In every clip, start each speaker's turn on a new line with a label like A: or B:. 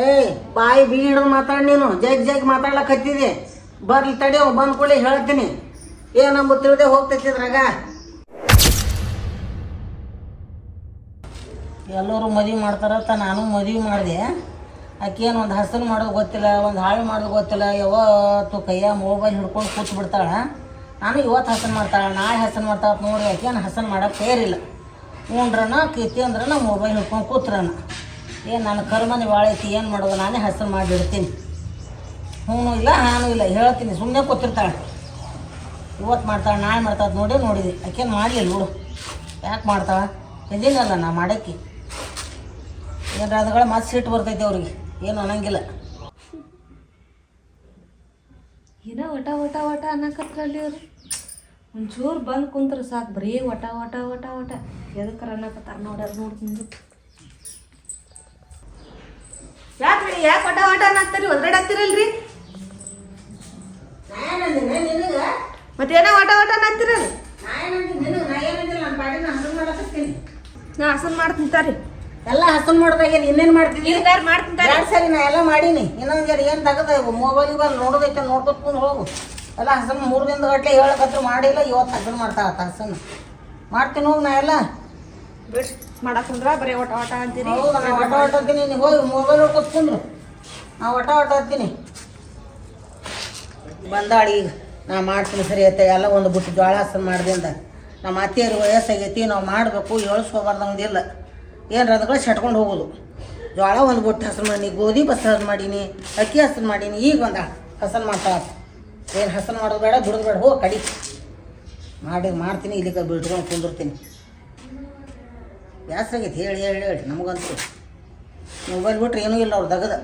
A: ಏಯ್ ಬಾಯಿ ಬೀಡ್ ಮಾತಾಡ್ ನೀನು. ಜಗ್ ಜಗ್ ಮಾತಾಡ್ಲಕ್ ಹತ್ತಿದೆ. ಬರ್ಲಿ ತಡಿಯೋ ಬಂದ್ ಕೂಡಲೇ ಹೇಳ್ತೀನಿ. ಏನಂಬ ತಿಳಿದೆ ಹೋಗ್ತೈತಿದ್ರಾಗ ಎಲ್ಲರೂ ಮದುವೆ ಮಾಡ್ತಾರತ್ತ ನಾನು ಮದುವೆ ಮಾಡಿದೆ. ಆಕೇನು ಒಂದು ಹಸನು ಮಾಡೋದು ಗೊತ್ತಿಲ್ಲ, ಒಂದು ಹಾಳು ಮಾಡೋದು ಗೊತ್ತಿಲ್ಲ. ಯಾವತ್ತು ಕೈಯ ಮೊಬೈಲ್ ಹಿಡ್ಕೊಂಡು ಕೂತ್ ಬಿಡ್ತಾಳ. ನಾನು ಇವತ್ತು ಹಸನ್ ಮಾಡ್ತಾಳೆ, ನಾಳೆ ಹಸನ್ ಮಾಡ್ತಾಳ ನೋಡಿ ಆಕೇನು ಹಸನ್ ಮಾಡಕ್ಕೆ ಏರಿಲ್ಲ ಉಂಡ್ರನ ಕಿತ್ತಿ ಮೊಬೈಲ್ ಹಿಡ್ಕೊಂಡು ಕೂತ್ರನ. ಏನು ನನ್ನ ಕರ್ಮನೆ ಭಾಳ ಐತಿ, ಏನು ಮಾಡೋದು? ನಾನೇ ಹೆಸರು ಮಾಡಿಬಿಡ್ತೀನಿ ಹ್ಞೂ ಇಲ್ಲ, ಹಾನು ಇಲ್ಲ, ಹೇಳ್ತೀನಿ ಸುಮ್ಮನೆ ಕೂತಿರ್ತಾಳೆ. ಇವತ್ತು ಮಾಡ್ತಾಳೆ, ನಾಳೆ ಮಾಡ್ತಾಳೆ ನೋಡಿ ನೋಡಿದೆ. ಯಾಕೇನು ಮಾಡಲಿಲ್ಲ ನೋಡು. ಯಾಕೆ ಮಾಡ್ತಾಳೆ? ಇದೀನಲ್ಲ ನಾ ಮಾಡೋಕ್ಕೆ? ಏನು ಅದಗಳ ಮತ್ತೆ ಸಿಟ್ಟು ಬರ್ತೈತೆ ಅವ್ರಿಗೆ. ಏನು ಅನ್ನಂಗಿಲ್ಲ.
B: ಏನೋ ಒಟ ಒಟ ಒಟ ಅನ್ನಕತ್ರಲ್ಲಿ ಅವ್ರು? ಒಂಚೂರು ಬಂದು ಕುಂತ್ರೆ ಸಾಕು, ಬರೀ ಒಟ ಒಟ ಒಟ ಒಟ ಎದಕ್ಕಾರ ಅನ್ನಕತ್ತಾರ ನೋಡ್ಯಾರ ನೋಡ್ತೀನಿ ಯಾಕ್ರಿ ಯಾಕೆ ವಟ ವಟ ಒದ್ರಾಡಾಕ್ತಿರಲ್ರಿ ಮತ್ತೆ ಏನೋ ವಟ ವಟ ಅನ್ನತ್ತೀರಲ್ಲ ನಾ ಹಸನ್ ಮಾಡ್ತೀನಿ ತಾರಿ
A: ಎಲ್ಲ ಹಸನ್ ಮಾಡ್ದಾಗ ಇನ್ನೇನು
B: ಮಾಡ್ತೀನಿ ತಾರಿ
A: ಎರಡು ಸರಿ ನಾ ಎಲ್ಲ ಮಾಡೀನಿ. ಇನ್ನೊಂದು ಜರ ಏನು ತಗದ? ಮೊಬೈಲ್ ಬಂದು ನೋಡೋದೈತೆ ನೋಡ್ಕೊತ್ಕೊಂಡು ಕುಂದ್ ಹೋಗು. ಎಲ್ಲ ಹಸನ್ ಮೂರು ದಿನದ ಗಟ್ಲೆ ಹೇಳಕತ್ರ ಮಾಡಿಲ್ಲ ಇವತ್ತು ಹಸನ್ ಮಾಡ್ತಾ ಹಸನ್. ಮಾಡ್ತೀನಿ ಹೋಗಿ ನಾ ಎಲ್ಲ.
B: ಬಿಡ್ ಮಾಡಕ್ಕಂದ್ರ ಬರೀ ವಟ ವಟ ಅಂತೀರಿ.
A: ಹೌದು ನಾ ಒಟ ಒಟ ಹತ್ತೀನಿ ನೀವು ಹೋಗಿ ಮೊಬೈಲ್ ಬಂದಾಳ ಈಗ, ನಾ ಮಾಡ್ತೀನಿ ಸರಿ ಐತೆ ಎಲ್ಲ ಒಂದು ಬುಟ್ಟು ಜೋಳ ಹಸನ್ ಮಾಡ್ದಿಂದ ನಮ್ಮ ಅತ್ತೆಯರು ವಯಸ್ಸಾಗೈತಿ, ನಾವು ಮಾಡಬೇಕು ಏಳಿಸ್ಕೋಬಾರ್ದಂದಿಲ್ಲ ಏನು ಅದಕ್ಕೆ ಸಟ್ಕೊಂಡು ಹೋಗೋದು. ಜೋಳ ಒಂದು ಬುಟ್ಟು ಹಸನ್ ಮಾಡೀನಿ ಗೋಧಿ ಬಸ್ ಹಸನ್ ಮಾಡೀನಿ, ಅಕ್ಕಿ ಹಸನ್ ಮಾಡೀನಿ, ಈಗ ಬಂದ ಹಸನ್ ಮಾಡ್ತಾಳ ಏನು ಹಸನ್ ಮಾಡೋದು ಬೇಡ ಬಿಡೋದು ಬೇಡ, ಹೋಗಿ ಕಡಿ. ಮಾಡಿ, ಮಾಡ್ತೀನಿ, ಇಲ್ಲಿಗೆ ಬಿಟ್ಕೊಂಡು ಕುಂದಿರ್ತೀನಿ. ಬ್ಯಾಸ್ರಾಗೈತಿ, ಹೇಳಿ ಹೇಳಿ ಹೇಳಿ, ನಮಗಂತೂ. ಮೊಬೈಲ್ ಬಿಟ್ರೆ ಏನೂ ಇಲ್ಲ ಅವ್ರು ದಗದ.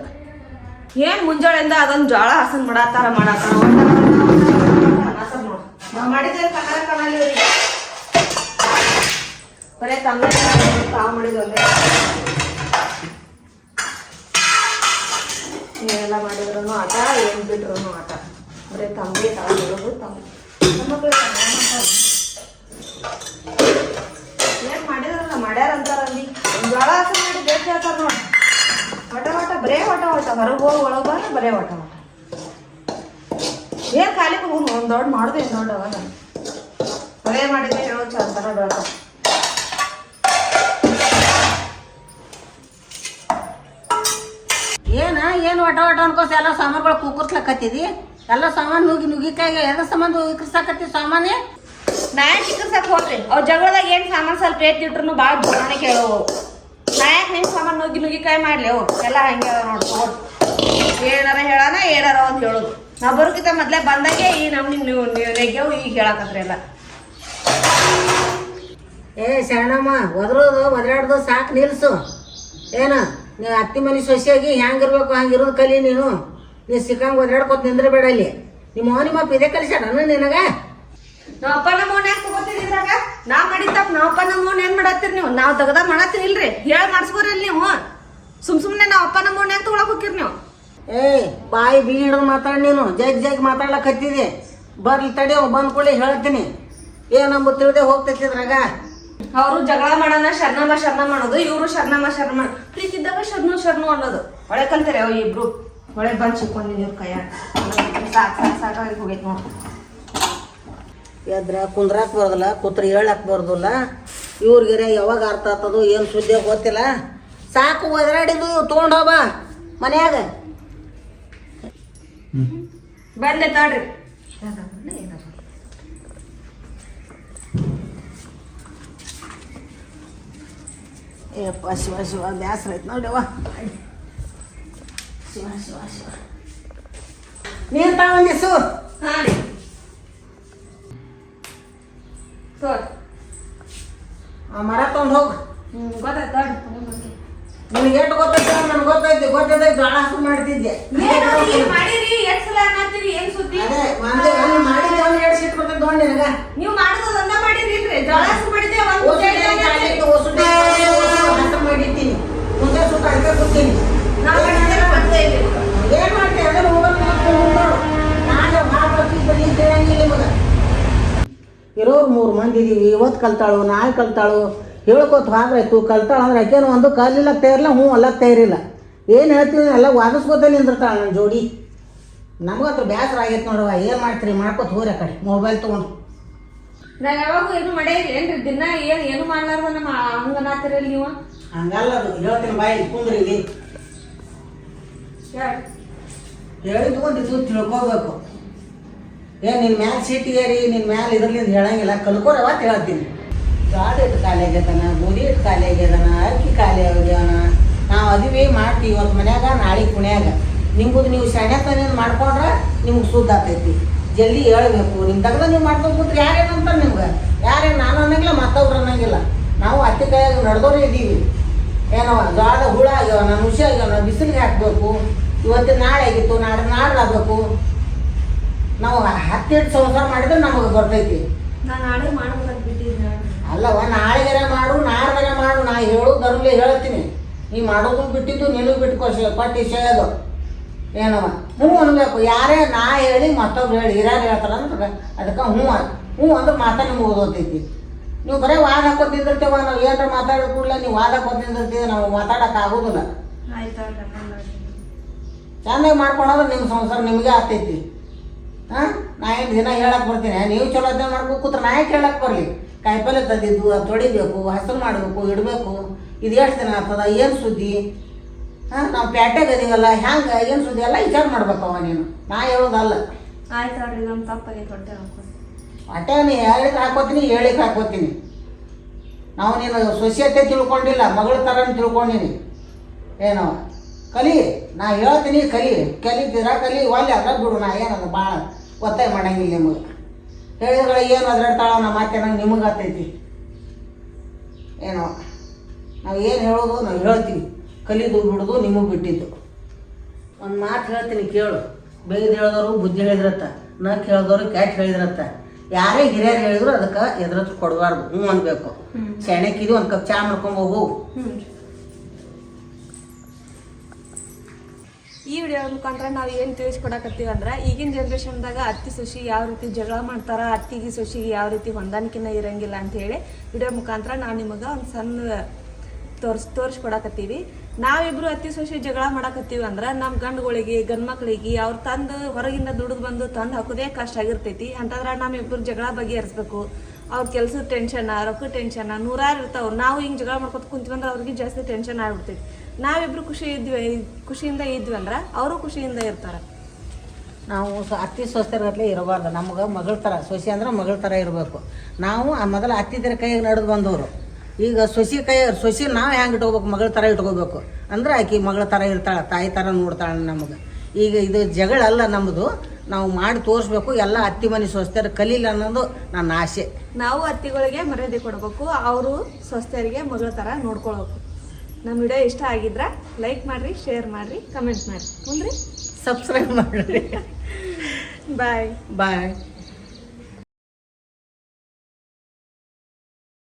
B: ಏನು ಮುಂಜಾಳೆಯಿಂದ ಅದೊಂದು ಜೋಳ ಹಸನ್ ಮಾಡತ್ತಾರ ಮಾಡತ್ತಾರ ಮಾಡಿದ್ರೆ ಕನ್ನಡ ಕನ್ನಡ ಬರೇ ಕನ್ನಡ ತಾವು ಮಾಡಿದ್ವಿ ಏನೆಲ್ಲ ಮಾಡಿದ್ರು ಆಟ, ಏನು ಬಿಟ್ರು ಆಟ. ಬರೀ ತಂಬಿ ತಾವು ತಮ್ಮ ತಂಬಿ ಹೆಣ್ಮಕ್ಳು ಕನ್ನಡ ಮಾಡ್ತಾರೆ. ಏನ್ ಮಾಡಿದ್ರಲ್ಲ ಮಾಡ್ಯಾರ ಅಂತಾರ ಅಲ್ಲಿ ಒಂದ್ ಜೋಳ ಹಸನ್ ಮಾಡಿ ಬೇಸ್ ಹೇಳ್ತಾರ ನೋಡಿ ವಟ ವಟ ಬರೇ ವಟ ವಟ ಹೊರಗೆ ಹೋಗಿ ಒಳಗೆ ಬಂದ್ರೆ ಬರೇ ಒಟ್ಟ ವಟ ಏನು ಖಾಲಿ ಹೋಗಿ ಒಂದು ದೊಡ್ಡ ಮಾಡಿದೆ ಏನು ದೊಡ್ಡ ಅವಾಗ? ಬರೇ ಮಾಡಿದ್ರೆ ಹೇಳೋ ಚಂದನ ಬೆಳಕ
A: ಏನ ಏನು ಒಟ ಒಟ ಅನ್ಕೋಸ ಎಲ್ಲ ಸಾಮಾನುಗಳು ಕೂಕರ್ಸ್ಲಕತ್ತಿದಿ? ಎಲ್ಲ ಸಾಮಾನು ನುಗ್ಗಿ ನುಗ್ಗಿಕಾಯಿ ಎಲ್ಲ ಸಾಮಾನು ಉಕ್ಕರ್ಸಾಕತ್ತಿ ಸಾಮಾನೇ?
B: ನಾಯಕ್ ಚಿಕ್ಕರ್ಸಕ್ ಹೋಗ್ರಿ. ಅವ್ರ ಜಗಳದಾಗ ಏನು ಸಾಮಾನು ಸ್ವಲ್ಪ ಏತ್ ಇಟ್ರು ಭಾಳ ಜೋಡಣೆ ಕೇಳೋವು ನಾ ನಾಯಕ್ ನಿಮ್ಮ ಸಾಮಾನು ನುಗ್ಗಿ ನುಗ್ಗಿಕಾಯಿ ಮಾಡ್ಲಿ ಅವು. ಎಲ್ಲ ಹಂಗೆ ನೋಡಿ. ಏನಾರ ಹೇಳಾನ ಏನಾರ ಅಂತ ಹೇಳೋದು. ನಾ ಬರೋಕಿತ ಮೊದ್ಲೇ ಬಂದಾಗೆ ಈ ನಮ್ನಿ ನೀವು ನೀವು ನೆಗ್ಯವು ಈಗ ಹೇಳಕತ್ರಿ ಎಲ್ಲ.
A: ಏ ಶರಣಮ್ಮ ಒದ್ರೋದು ಒದರಾಡ್ದು ಸಾಕು ನಿಲ್ಸು. ಏನ ನೀ ಅತ್ತಿ ಮನೆ ಸೊಸೆಯಾಗಿ ಹ್ಯಾಂಗಿರ್ಬೇಕು ಹಂಗಿರೋದು ಕಲಿ ನೀನು. ನೀ ಸಿಕ್ಕಂಗೆ ಒದರಾಡ್ಕೊತ ನಿಂದ್ರಬೇಡ ಅಲ್ಲಿ. ನಿಮ್ಮ ಮೋನಿ ಮಪ್ಪ ಇದೇ ಕಲಿಸ್ಯಾಡ ನಿನಗ?
B: ನಾವು ಅಪ್ಪ ನಮ್ಮ ಮೌನ್ ಯಾಕೆ ನಾ ಮಾಡಿದ ತಪ್ಪ ನಾವ್ ಅಪ್ಪ ನಮ್ಮ ಏನು ಏನ್ ಮಾಡತ್ತೀರಿ ನೀವು? ನಾವು ತಗದ ಮಾಡತ್ತೀರಿ ಇಲ್ರಿ? ಹೇಳಿ ಮಾಡಿಸ್ಬೋರಿ ಅಲ್ಲಿ ನೀವು. ಸುಮ್ ಸುಮ್ನೆ ನಾವ್ ಅಪ್ಪ ನಮ್ಮ ಅವ್ನ ಯಾಕೆ ತಗೊಳಕ್ ಹೋಗಿರ್ ನೀವು?
A: ಏಯ್ ಬಾಯಿ ಬಿ ಹಿಡಿದು ಮಾತಾಡ ನೀನು. ಜಗ್ ಜಗ್ ಮಾತಾಡ್ಲಕ್ ಹತ್ತಿದೆ. ಬರ್ಲಿ ತಡಿಯೋ ಬಂದ್ ಕೂಡಲೇ ಹೇಳ್ತೀನಿ. ಏನಂಬ ತಿಳಿದೆ ಹೋಗ್ತೈತಿದ್ರಾಗ
B: ಅವರು ಜಗಳ ಮಾಡೋಣ ಶರಣಮ್ಮ ಶರಣ ಮಾಡೋದು ಇವರು ಶರಣಮ್ಮ ಶರಣ ಮಾಡ ಪ್ರೀತಿದ್ದಾಗ ಶರಣು ಶರಣು ಅನ್ನೋದು. ಒಳ್ಳೆ ಕಲ್ತಾರೆ ಅವ್ ಇಬ್ರು. ಒಳ್ಳೆ ಬಂದ್ ಚಿಕ್ಕೊಂಡಿನಿ ಇವ್ರ ಕೈಯ ಸಾಕ್ ಸಾಕ್ ಸಾಕಾಗಿ ಹೋಗೈತ್ ನೋಡು.
A: ಎದ್ರ ಕುಂದ್ರಾಕ್ ಬರೋದಿಲ್ಲ ಕೂತ್ರ ಹೇಳಕ್ ಬರೋದಿಲ್ಲ. ಇವ್ರಿಗೆ ಯಾವಾಗ ಅರ್ಥ ಆಗ್ತದೋ ಏನು ಸುದ್ದಿ ಗೊತ್ತಿಲ್ಲ. ಸಾಕು ಒದರಾಡಿದ್ದು ತೊಗೊಂಡು ಹೋಗ ಮನ್ಯಾಗ.
B: ಬಂದೆ ತಡ್ರಿ.
A: ಏಪ್ಪ ಶಿವ ಶಿವ ಬ್ಯಾಸರ ಐತೆ ನೋಡ್ಯವ ಶಿವ ಶಿವ ಶಿವ. ನೀರು ತಗೊಂಡೆ
B: ಸು ರೀ. ತೋರ್.
A: ಆ ಮರ ತೊಗೊಂಡು ಹೋಗು.
B: ಹ್ಞೂ ಗೊತ್ತಾಯ್ತು ತಗೊಂಡ್ಬರ್ತೀನಿ.
A: ನಿನಗೆ ಎಷ್ಟು ಗೊತ್ತೈತೆ? ನನಗೆ ಗೊತ್ತೈತಿ ಗೊತ್ತೈತೆ ಜೋಳ ಹಾಕಿ ಮಾಡ್ತಿದ್ದೆ.
B: ಏನಾದ್ರೂ ಮಾಡಿರಿ ಎಷ್ಟ್ ಸಲ ಅನ್ನತ್ತೀರಿ? ಏನ್ ಸುದ್ದಿ?
A: ಅದೇ ಒಂದು ಒಂದು ಮಾಡಿದ್ದೆ ಒಂದು ಎರಡು ಸೀಟ್ ಬರ್ತೈತೆ ನೋಡಿ ನಿನಗ.
B: ನೀವ್ ಮಾಡೋದು ಒಂದ ಮಾಡಿರಿ ಇಲ್ರಿ ಜೋಳ ಹಸು ಮಾಡಿದ್ದೆ ಒಂದ್
A: ಓಸುಟಿ
B: ಮುದ್ದೆ
A: ಐತೆ,
B: ಐತೆ.
A: ಐತೆ, ಓಸುಟಿ ಐತೆ, ಓಸುಟಿ ಹಸರು ಮಾಡಿರ್ತೀನಿ ಮುಂದೆ ಸುತ್ತ ಅಡ್ಕೆ ಕೂತೀನಿ.
B: ನಾವ್ ಮಾಡಿದ್ರೆ ಮತ್ತೆ ಇಲ್ಲಿ.
A: ಏನ್ ಮಾಡ್ತೀವಿ ಅದನ್ನ ಹೋಗೋದು ನೋಡು ನಾನು ಮಾಡ್ಬೇಕು ಬರೀ ತಿಳಿಯಂಗಿಲ್ಲ ನಿಮಗೆ. ಇರೋರು ಮೂರು ಮಂದಿ ಇದೀವಿ. ಇವತ್ತು ಕಲ್ತಾಳು ನಾಳೆ ಕಲ್ತಾಳು. ಹೇಳ್ಕೊತ ಹೋದ್ರಾಯ್ತು ಕಲ್ತಾಳು ಅಂದ್ರೆ ಆಕೇನು ಒಂದು ಕಲ್ಲಿಲ್ಲ ತೇರಿಲ್ಲ ಹ್ಞೂ ಅಲ್ಲ ತೇರಿಲ್ಲ. ಏನು ಹೇಳ್ತೀನಿ ಎಲ್ಲ ವಾದಿಸ್ಕೋತ ನಿಂದಿರ್ತಾಳ ನನ್ನ ಜೋಡಿ. ನಮಗಂತೂ ಬೇಸರ ಆಗೈತೆ ನೋಡುವ ಏನು ಮಾಡ್ತೀರಿ? ಮಾಡ್ಕೊತ ಹೋರಿ ಆ ಕಡೆ. ಮೊಬೈಲ್ ತೊಗೊಂಡು.
B: ನಾ ಯಾವಾಗೂ ಏನು ಮಾಡ್ಯಾರಿ ಏನ್ರಿ? ದಿನ ಏನು ಏನು ಮಾಡ್ಲಾರ್ದ ನಮ್ಮ ಹಂಗನಾತಿರಲ್ ನೀವು?
A: ಹಂಗಲ್ಲ ಅದು. ಹೇಳ್ತೀನಿ ಬಾಯಿ ಕುಂದ್ರಿ ಇಲ್ಲಿ.
B: ಹೇಳಿ
A: ಹೇಳಿದ್ದು ಒಂದು ಇದು ತಿಳ್ಕೊಬೇಕು. ಏ ನಿನ್ನ ಮ್ಯಾಲ ಸೀಟಿಗೇರಿ ನಿನ್ನ ಮ್ಯಾಲ ಇದ್ರಲಿಂದ ಹೇಳಂಗಿಲ್ಲ. ಕಲ್ಕೋರವ ಹೇಳ್ತೀನಿ. ಜೋಳ ಇಟ್ಟು ಖಾಲಿ ಆಗ್ಯದನ ಗೋಧಿ ಇಟ್ಟು ಖಾಲಿ ಆಗ್ಯದನ ಅಕ್ಕಿ ಖಾಲಿ ಆಗ್ಯಾನ ನಾವು ಅದುವೇ ಮಾಡ್ತೀವಿ ಇವತ್ತು ಮನ್ಯಾಗ ನಾಳೆ ಕುಣ್ಯಾಗ ನಿಮ್ದು ನೀವು ಸಣ್ಣ ಮಾಡ್ಕೊಂಡ್ರೆ ನಿಮ್ಗೆ ಸುದ್ದ ಆಗ್ತೈತಿ. ಜಲ್ದಿ ಹೇಳ್ಬೇಕು. ನಿಮ್ಮ ತಗದ ನೀವು ಮಾಡ್ಕೊಂಡು ಕೂತ್ರೆ ಯಾರೇನಂತಾರೆ ನಿಮ್ಗೆ? ಯಾರೇ ನಾನು ಅನ್ನಂಗಿಲ್ಲ ಮತ್ತೊಬ್ರು ಅನ್ನಂಗಿಲ್ಲ. ನಾವು ಅತ್ತಿ ಕೈಯಾಗ ನಡೆದೋರೇ ಇದ್ದೀವಿ ಏನೋ ಜೋಳದ ಹುಳ ಆಗ್ಯಾವನ ನುಸಿ ನಾವು ಬಿಸಿಲಿಗೆ ಹಾಕ್ಬೇಕು. ಇವತ್ತು ನಾಳೆ ಆಗಿತ್ತು ನಾಳೆ ನಾಳೆ ಆಗಬೇಕು. ನಾವು ಹತ್ತಿಟ್ಟು ಸಂಸಾರ ಮಾಡಿದ್ರೆ ನಮಗೆ ಬರ್ತೈತಿ. ಅಲ್ಲವ ನಾಳೆಗರ ಮಾಡು ನಾಡ್ದರ ಮಾಡು. ನಾ ಹೇಳು ಬರಲಿ ಹೇಳ್ತೀನಿ. ನೀ ಮಾಡೋದು ಬಿಟ್ಟಿದ್ದು ನಿನಗೆ ಬಿಟ್ಕೋ ಶೇ- ಪಟ್ಟಿ ಸೇಯೋದು ಏನವ? ಹ್ಞೂ ಅನ್ಬೇಕು. ಯಾರೇ ನಾ ಹೇಳಿ ಮತ್ತೊಬ್ರು ಹೇಳಿ ಹಿರಿಯರು ಹೇಳ್ತಾರಂದ್ರೆ ಅದಕ್ಕೆ ಹ್ಞೂ ಹ್ಞೂ ಅಂದ್ರೆ ಮಾತಾ ನಿಮ್ಗೆ ಓದೋತೈತಿ. ನೀವು ಬರೀ ವಾದ ಹಾಕೋದು ನಿಂದಿರ್ತೇವ ನಾವು ಏನಾರ ಮಾತಾಡೋ ಕೂಡಲೇ ನೀವು ವಾದ ಹಾಕೋದು ನಿಂದಿರ್ತೀವಿ ನಾವು ಮಾತಾಡಕ್ಕೆ ಆಗೋದಿಲ್ಲ. ಚೆನ್ನಾಗಿ ಮಾಡ್ಕೊಳೋದ್ರೆ ನಿಮ್ಮ ಸಂಸಾರ ನಿಮಗೆ ಆಗ್ತೈತಿ. ಹಾಂ? ನಾ ಏನು ದಿನ ಹೇಳಕ್ಕೆ ಬರ್ತೀನಿ. ನೀವು ಚಲೋ ಅದನ್ನ ಮಾಡ್ಬೇಕು ಕೂತ್ರೆ ನಾ ಯಾಕೆ ಹೇಳಕ್ಕೆ ಬರಲಿ? ಕಾಯಿಪಲ್ಲೆ ತಂದಿದ್ದು ಅದು ತೊಳಿಬೇಕು ಹಸಿರು ಮಾಡಬೇಕು ಇಡಬೇಕು. ಇದು ಎಷ್ಟು ದಿನ ಆಗ್ತದ? ಏನು ಸುದ್ದಿ? ಹಾಂ ನಾವು ಪ್ಯಾಟ್ಯಾಗ ಅದೀವಲ್ಲ ಹ್ಯಾಂಗೆ ಏನು ಸುದ್ದಿ? ಎಲ್ಲ ವಿಚಾರ ಮಾಡ್ಬೇಕವ ನೀನು. ನಾ ಹೇಳೋದಲ್ಲ.
B: ಆಯ್ತು ಅವ್ರಿ ನಮ್ಮ ತಪ್ಪಾಗೈತೆ ಹೊಟ್ಟೆ
A: ಹೊಟ್ಟೆ ನೀ ಹೇಳಿಕ್ಕೆ ಹಾಕೋತೀನಿ ಹೇಳಿಕ್ಕೆ ಹಾಕೋತೀನಿ ನಾವು ನೀನು ಸೊಸೆತೆ ತಿಳ್ಕೊಂಡಿಲ್ಲ ಮಗಳ ಥರ ತಿಳ್ಕೊಂಡಿನಿ. ಏನೋ ಕಲಿ ನಾ ಹೇಳ್ತೀನಿ ಕಲಿ. ಕಲಿತೀರ ಕಲಿ ಒಲ್ಲೆ ಅದ್ರ ಬಿಡು ನಾ ಏನದ ಭಾಳ ಒತ್ತಾಯ ಮಾಡಂಗಿಲ್ಲ ನಿಮಗೆ. ಹೇಳಿದ್ರೆ ಏನು ಅದ್ರಾಡ್ತಾಳ ನಮ್ಮ ಮಾತೆ ನಂಗೆ ನಿಮಗೆ ಆಗ್ತೈತಿ ಏನೋ ನಾವು ಏನು ಹೇಳೋದು ನಾವು ಹೇಳ್ತೀವಿ. ಕಲಿದು ಬಿಡೋದು ನಿಮಗೆ ಬಿಟ್ಟಿದ್ದು. ಒಂದು ಮಾತು ಹೇಳ್ತೀನಿ ಕೇಳು. ಬೇಯ್ದು ಹೇಳಿದವರು ಬುದ್ಧಿ ಹೇಳಿದ್ರತ್ತ ನಕ್ ಹೇಳಿದವರು ಕ್ಯಾಚ್ ಹೇಳಿದ್ರತ್ತ. ಯಾರೇ ಹಿರಿಯರು ಹೇಳಿದ್ರು ಅದಕ್ಕೆ ಎದ್ರದ್ದು ಕೊಡಬಾರ್ದು ಹ್ಞೂ ಅನ್ಬೇಕು. ಸೆಣಕಿದು ಒಂದು ಕಪ್ ಚಾ ಮಾಡ್ಕೊಂಡು ಹೋಗು.
B: ಈ ವಿಡಿಯೋ ಮುಖಾಂತರ ನಾವು ಏನು ತಿಳಿಸ್ಕೊಡಕತ್ತೀವಿ ಅಂದ್ರೆ ಈಗಿನ ಜನ್ರೇಷನ್ದಾಗ ಅತ್ತಿ ಸೊಸಿ ಯಾವ ರೀತಿ ಜಗಳ ಮಾಡ್ತಾರ ಅತ್ತಿಗೆ ಸೊಸಿಗೆ ಯಾವ ರೀತಿ ಹೊಂದಾಣಿಕೆನ ಇರಂಗಿಲ್ಲ ಅಂತ ಹೇಳಿ ವಿಡಿಯೋ ಮುಖಾಂತರ ನಾವು ನಿಮಗೆ ಒಂದು ಸಣ್ಣ ತೋರ್ಸ್ ತೋರಿಸ್ಕೊಡಕತ್ತೀವಿ. ನಾವಿಬ್ರು ಅತ್ತಿ ಸೊಸಿ ಜಗಳ ಮಾಡಕತ್ತೀವಿ ಅಂದ್ರೆ ನಮ್ಮ ಗಂಡುಗಳಿಗೆ ಗಂಡು ಮಕ್ಳಿಗೆ ಅವ್ರು ತಂದು ಹೊರಗಿಂದ ದುಡಿದು ಬಂದು ತಂದು ಹಾಕೋದೇ ಕಷ್ಟ ಆಗಿರ್ತೈತಿ. ಅಂತಂದ್ರೆ ನಮ್ಮಿಬ್ರು ಜಗಳ ಬಗೆಹರಿಸ್ಬೇಕು. ಅವ್ರ ಕೆಲ್ಸದ ಟೆನ್ಷನ್ ರೊಕ್ಕ ಟೆನ್ಷನ್ ನೂರಾರು ಇರ್ತಾವ. ನಾವು ಹಿಂಗೆ ಜಗಳ ಮಾಡ್ಕೊತ ಕುಂತ್ವಂದ್ರೆ ಅವ್ರಿಗೆ ಜಾಸ್ತಿ ಟೆನ್ಷನ್ ಆಗ್ಬಿಡ್ತೈತಿ. ನಾವಿಬ್ರು ಖುಷಿ ಇದ್ವಿ, ಖುಷಿಯಿಂದ ಇದ್ವಿ ಅಂದ್ರೆ ಅವರು ಖುಷಿಯಿಂದ ಇರ್ತಾರೆ.
A: ನಾವು ಅತ್ತಿ ಸೊಸೆರ್ಗಟ್ಲೆ ಇರಬಾರ್ದು. ನಮ್ಗೆ ಮಗಳ ಥರ ಸೊಸೆ ಅಂದ್ರೆ ಮಗಳ ಥರ ಇರಬೇಕು. ನಾವು ಆ ಮೊದಲು ಅತ್ತಿದ್ರ ಕೈಗೆ ನಡೆದು ಬಂದವರು. ಈಗ ಸೊಸಿ ಕೈ ಸೊಸಿ ನಾವು ಹೆಂಗೆ ಇಟ್ಕೋಬೇಕು? ಮಗಳ ಥರ ಇಟ್ಕೋಬೇಕು. ಅಂದ್ರೆ ಆಕೆ ಮಗಳ ಥರ ಇರ್ತಾಳೆ ತಾಯಿ ಥರ ನೋಡ್ತಾಳೆ ನಮಗೆ. ಈಗ ಇದು ಜಗಳ ಅಲ್ಲ ನಮ್ಮದು ನಾವು ಮಾಡಿ ತೋರಿಸ್ಬೇಕು ಎಲ್ಲ ಅತ್ತಿ ಮನೆ ಸ್ವಸ್ಥರು ಕಲೀಲಿ ಅನ್ನೋದು ನನ್ನ ಆಸೆ.
B: ನಾವು ಅತ್ತಿಗಳಿಗೆ ಮರ್ಯಾದೆ ಕೊಡಬೇಕು ಅವರು ಸ್ವಸ್ಥರಿಗೆ ಮಗಳ ಥರ ನೋಡ್ಕೊಳ್ಬೇಕು. ನಮ್ಮ ವಿಡಿಯೋ ಇಷ್ಟ ಆಗಿದ್ರೆ ಲೈಕ್ ಮಾಡಿರಿ ಶೇರ್ ಮಾಡಿರಿ ಕಮೆಂಟ್ ಮಾಡಿರಿ. ಹ್ಞೂ
A: ಸಬ್ಸ್ಕ್ರೈಬ್ ಮಾಡಿರಿ.
B: ಬಾಯ್
A: ಬಾಯ್